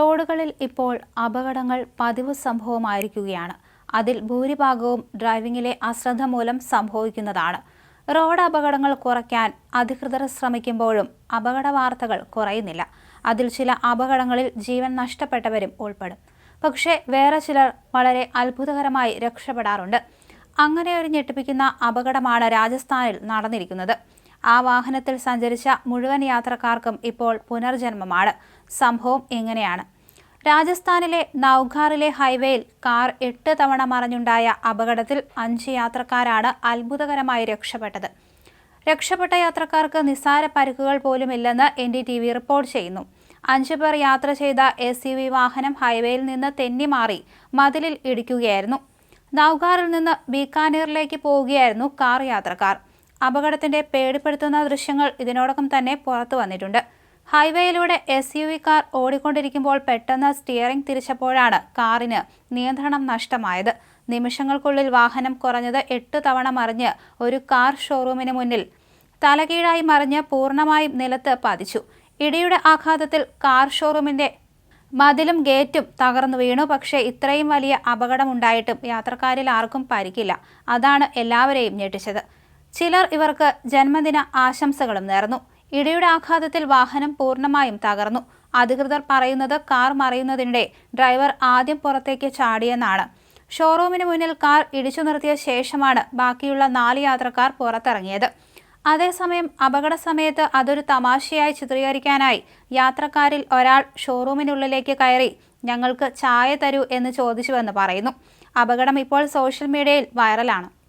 റോഡുകളിൽ ഇപ്പോൾ അപകടങ്ങൾ പതിവ് സംഭവമായിരിക്കുകയാണ്. അതിൽ ഭൂരിഭാഗവും ഡ്രൈവിംഗിലെ അശ്രദ്ധ മൂലം സംഭവിക്കുന്നതാണ്. റോഡ് അപകടങ്ങൾ കുറയ്ക്കാൻ അധികൃതർ ശ്രമിക്കുമ്പോഴും അപകട വാർത്തകൾ കുറയുന്നില്ല. അതിൽ ചില അപകടങ്ങളിൽ ജീവൻ നഷ്ടപ്പെട്ടവരും ഉൾപ്പെടും. പക്ഷേ വേറെ ചിലർ വളരെ അത്ഭുതകരമായി രക്ഷപ്പെടാറുണ്ട്. അങ്ങനെ ഒരു ഞെട്ടിപ്പിക്കുന്ന അപകടമാണ് രാജസ്ഥാനിൽ നടന്നിരിക്കുന്നത്. ആ വാഹനത്തിൽ സഞ്ചരിച്ച മുഴുവൻ യാത്രക്കാർക്കും ഇപ്പോൾ പുനർജന്മമാണ്. സംഭവം എങ്ങനെയാണ്? രാജസ്ഥാനിലെ നൌഘാറിലെ ഹൈവേയിൽ കാർ എട്ട് തവണ മറിഞ്ഞുണ്ടായ അപകടത്തിൽ അഞ്ച് യാത്രക്കാരാണ് അത്ഭുതകരമായി രക്ഷപ്പെട്ടത്. രക്ഷപ്പെട്ട യാത്രക്കാർക്ക് നിസ്സാര പരിക്കുകൾ പോലുമില്ലെന്ന് N D T V report ചെയ്യുന്നു. അഞ്ചു പേർ യാത്ര ചെയ്ത എസ് യു വി വാഹനം ഹൈവേയിൽ നിന്ന് തെന്നിമാറി മതിലിൽ ഇടിക്കുകയായിരുന്നു. നൌഗാറിൽ നിന്ന് ബീക്കാനീറിലേക്ക് പോവുകയായിരുന്നു കാർ യാത്രക്കാർ. അപകടത്തിന്റെ പേടിപ്പെടുത്തുന്ന ദൃശ്യങ്ങൾ ഇതിനോടകം തന്നെ പുറത്തു വന്നിട്ടുണ്ട്. ഹൈവേയിലൂടെ എസ് യു വി കാർ ഓടിക്കൊണ്ടിരിക്കുമ്പോൾ പെട്ടെന്ന് സ്റ്റിയറിംഗ് തിരിച്ചപ്പോഴാണ് കാറിന് നിയന്ത്രണം നഷ്ടമായത്. നിമിഷങ്ങൾക്കുള്ളിൽ വാഹനം കുറഞ്ഞത് എട്ട് തവണ മറിഞ്ഞ് ഒരു കാർ ഷോറൂമിന് മുന്നിൽ തലകീഴായി മറിഞ്ഞ് പൂർണമായും നിലത്ത് പതിച്ചു. ഇടിയുടെ ആഘാതത്തിൽ കാർ ഷോറൂമിന്റെ മതിലും ഗേറ്റും തകർന്നു വീണു. പക്ഷേ ഇത്രയും വലിയ അപകടമുണ്ടായിട്ടും യാത്രക്കാരിൽ ആർക്കും പരിക്കില്ല. അതാണ് എല്ലാവരെയും ഞെട്ടിച്ചത്. ചിലർ ഇവർക്ക് ജന്മദിന ആശംസകളും നേർന്നു. ഇടിയുടെ ആഘാതത്തിൽ വാഹനം പൂർണമായും തകർന്നു. അധികൃതർ പറയുന്നത് കാർ മറിയുന്നതിനിടെ ഡ്രൈവർ ആദ്യം പുറത്തേക്ക് ചാടിയെന്നാണ്. ഷോറൂമിന് മുന്നിൽ കാർ ഇടിച്ചു നിർത്തിയ ശേഷമാണ് ബാക്കിയുള്ള നാല് യാത്രക്കാർ പുറത്തിറങ്ങിയത്. അതേസമയം അപകട സമയത്ത് അതൊരു തമാശയായി ചിത്രീകരിക്കാനായി യാത്രക്കാരിൽ ഒരാൾ ഷോറൂമിനുള്ളിലേക്ക് കയറി ഞങ്ങൾക്ക് ചായ തരൂ എന്ന് ചോദിച്ചുവെന്ന് പറയുന്നു. അപകടം ഇപ്പോൾ സോഷ്യൽ മീഡിയയിൽ വൈറലാണ്.